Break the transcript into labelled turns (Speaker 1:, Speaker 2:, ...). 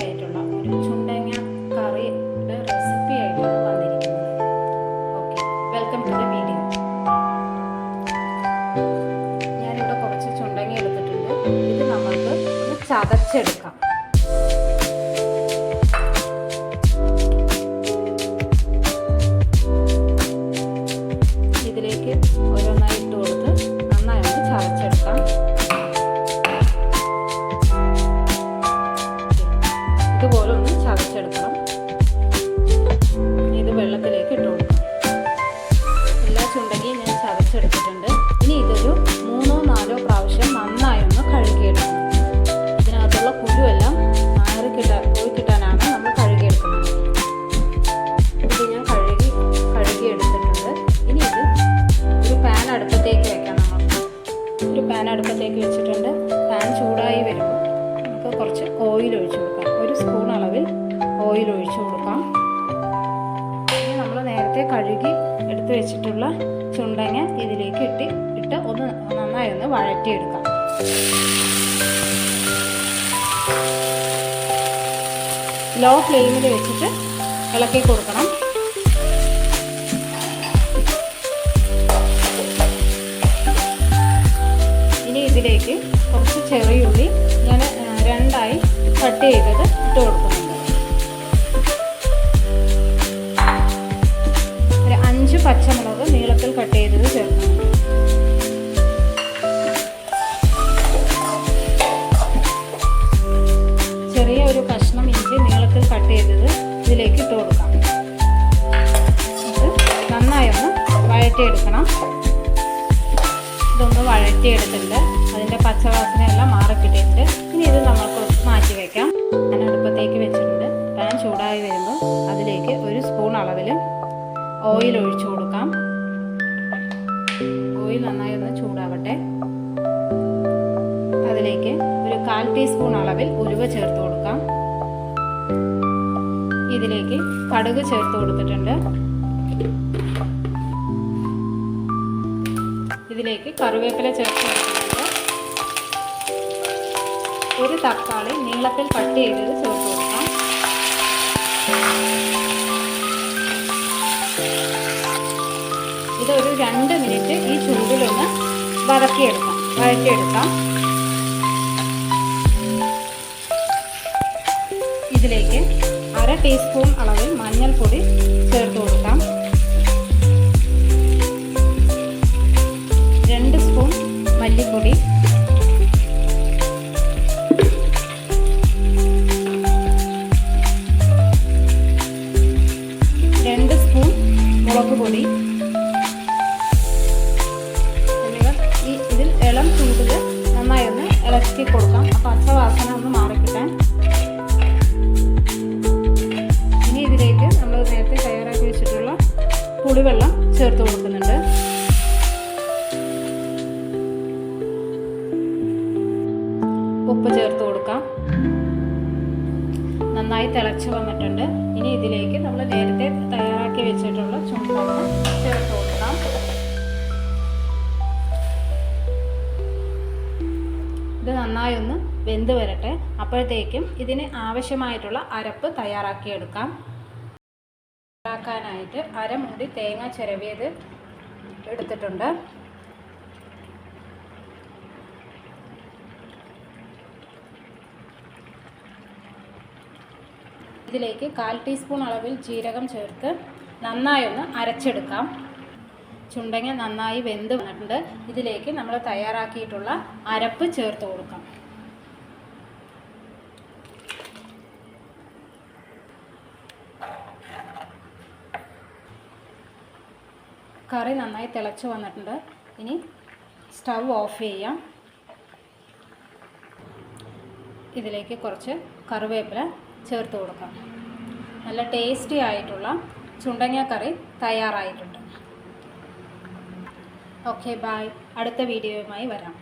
Speaker 1: ആയിട്ടുള്ള ഒരു ചുണ്ടങ്ങ കറിയുടെ റെസിപ്പി ആയിട്ടാണ് വന്നിരിക്കുന്നത്. Okay welcome to the video ഞാനിവിടെ കുറച്ച് ചുണ്ടങ്ങ എടുത്തിട്ടുണ്ട്. ഇത് നമ്മൾക്ക് ഒന്ന് ചതച്ചെടുക്കാം. വെച്ചിട്ടുണ്ട്. പാൻ ചൂടായി വരുമ്പോൾ നമുക്ക് കുറച്ച് ഓയിൽ ഒഴിച്ചു കൊടുക്കാം. ഒരു സ്പൂൺ അളവിൽ ഓയിൽ ഒഴിച്ചു കൊടുക്കാം. ഇനി നമ്മൾ നേരത്തെ കഴുകി എടുത്തു വെച്ചിട്ടുള്ള ചുണ്ടങ്ങ ഇതിലേക്ക് ഇട്ട് ഇട്ട് ഒന്ന് നന്നായി ഒന്ന് വഴറ്റിയെടുക്കാം. ലോ ഫ്ലെയിമിൽ വെച്ചിട്ട് ഇളക്കി കൊടുക്കണം. ചെറിയുള്ളി ഞാൻ രണ്ടായി കട്ട് ചെയ്തത് ഇട്ട് കൊടുക്കുന്നുണ്ട് ഒരു അഞ്ച് പച്ചമുളക് നീളത്തിൽ കട്ട് ചെയ്തത് ചേർക്കുന്നുണ്ട് ചെറിയ ഒരു കഷ്ണം ഇഞ്ചി നീളത്തിൽ കട്ട് ചെയ്തത് ഇതിലേക്ക് ഇട്ട് കൊടുക്കാം. നന്നായി ഒന്ന് വഴറ്റിയെടുക്കണം. ഇതൊന്ന് വഴറ്റിയെടുത്തിട്ടുണ്ട് അതിന്റെ പച്ചവാസനയെല്ലാം മാറിക്കിട്ടിട്ട് ഇനി ഇത് നമുക്ക് മാറ്റി വയ്ക്കാം ഞാൻ അടുപ്പത്തേക്ക് വെച്ചിട്ടുണ്ട്. പാൻ ചൂടായി വരുമ്പോൾ അതിലേക്ക് ഒരു സ്പൂൺ അളവിൽ ഓയിൽ ഒഴിച്ചു കൊടുക്കാം. ഓയിൽ നന്നായി ഒന്ന് ചൂടാവട്ടെ. അതിലേക്ക് ഒരു കാൽ ടീസ്പൂൺ അളവിൽ ഉലുവ ചേർത്ത് കൊടുക്കാം. ഇതിലേക്ക് കടുക് ചേർത്ത് കൊടുത്തിട്ടുണ്ട്. ഇതിലേക്ക് കറിവേപ്പില ചേർത്ത് കൊടുക്കുന്നുണ്ട് ഒരു തക്കാളി നീളത്തിൽ കട്ട് ചെയ്തത് ചേർത്ത് കൊടുക്കാം. ഇതൊരു രണ്ട് മിനിറ്റ് ഈ ചൂടിലൊന്ന് വഴക്കിയെടുക്കാം വരക്കിയെടുക്കാം ഇതിലേക്ക് അര ടീസ്പൂൺ അളവിൽ മഞ്ഞൾപ്പൊടി ചേർത്ത് കൊടുക്കാം. രണ്ട് സ്പൂൺ മല്ലിപ്പൊടി തിളച്ച് വന്നിട്ടുണ്ട്. ഇനി ഇതിലേക്ക് നമ്മൾ നേരത്തെ തയ്യാറാക്കി വെച്ചിട്ടുള്ള ചുണ്ടങ്ങ ചേർത്ത് കൊടുക്കാം ഇത് നന്നായി ഒന്ന് വെന്ത് വരട്ടെ. അപ്പോഴത്തേക്കും ഇതിന് ആവശ്യമായിട്ടുള്ള അരപ്പ് തയ്യാറാക്കിയെടുക്കാം ഉണ്ടാക്കാനായിട്ട് അരമുണ്ടി തേങ്ങ ചിരവിയത് എടുത്തിട്ടുണ്ട്. ഇതിലേക്ക് കാൽ ടീസ്പൂൺ അളവിൽ ജീരകം ചേർത്ത് നന്നായി ഒന്ന് അരച്ചെടുക്കാം. ചുണ്ടങ്ങ നന്നായി വെന്ത് വന്നിട്ടുണ്ട്. ഇതിലേക്ക് നമ്മൾ തയ്യാറാക്കിയിട്ടുള്ള അരപ്പ് ചേർത്ത് കൊടുക്കാം. കറി നന്നായി തിളച്ച് വന്നിട്ടുണ്ട്. ഇനി സ്റ്റവ് ഓഫ് ചെയ്യാം. ഇതിലേക്ക് കുറച്ച് കറിവേപ്പില ചേർത്ത് കൊടുക്കാം. നല്ല ടേസ്റ്റി ആയിട്ടുള്ള ചുണ്ടങ്ങ കറി തയ്യാറായിട്ടുണ്ട്. ഓക്കെ ബായ് അടുത്ത വീഡിയോയുമായി വരാം.